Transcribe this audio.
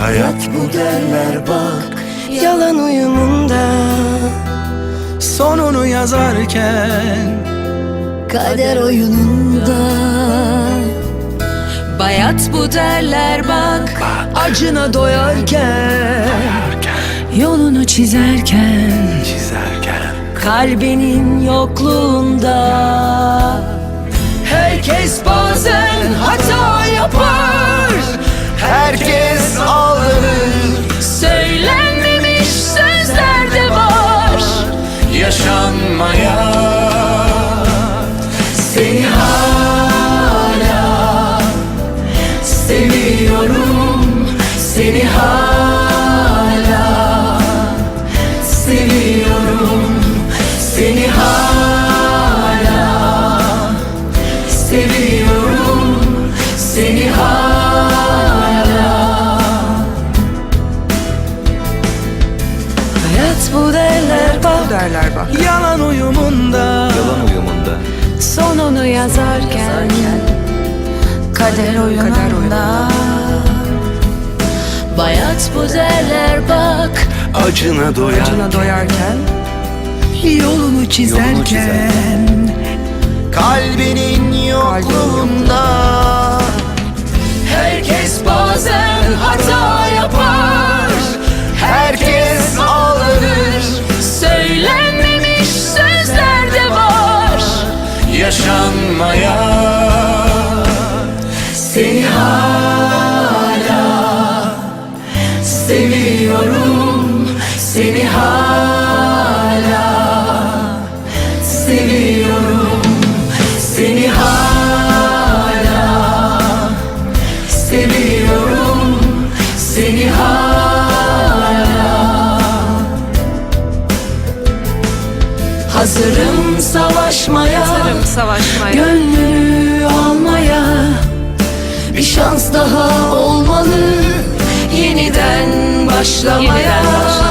Hayat bu derler bak Yalan uyumunda. Sonunu yazarken Kader oyununda. Bayat bu derler bak Acına doyarken Yolunu çizerken Çizerken. Kalbinin yokluğunda bu derler bak. Derler bak. Yalan uyumunda. Yalan uyumunda. Sonunu yazarken Kader oyununda. Bayat bu derler bak. Acına doyar Acına doyarken. Yolunu çizerken, Yolunu çizerken. Kalbinin yokluğunda Yaşanmaya. Seni hala Seviyorum. Seni hala Seviyorum. Seni hala Seviyorum. Seni hala Hazırım savaşmaya savaşmaya. Gönlünü almaya Bir şans daha olmalı. Yeniden başlamaya, Yeniden başlamaya.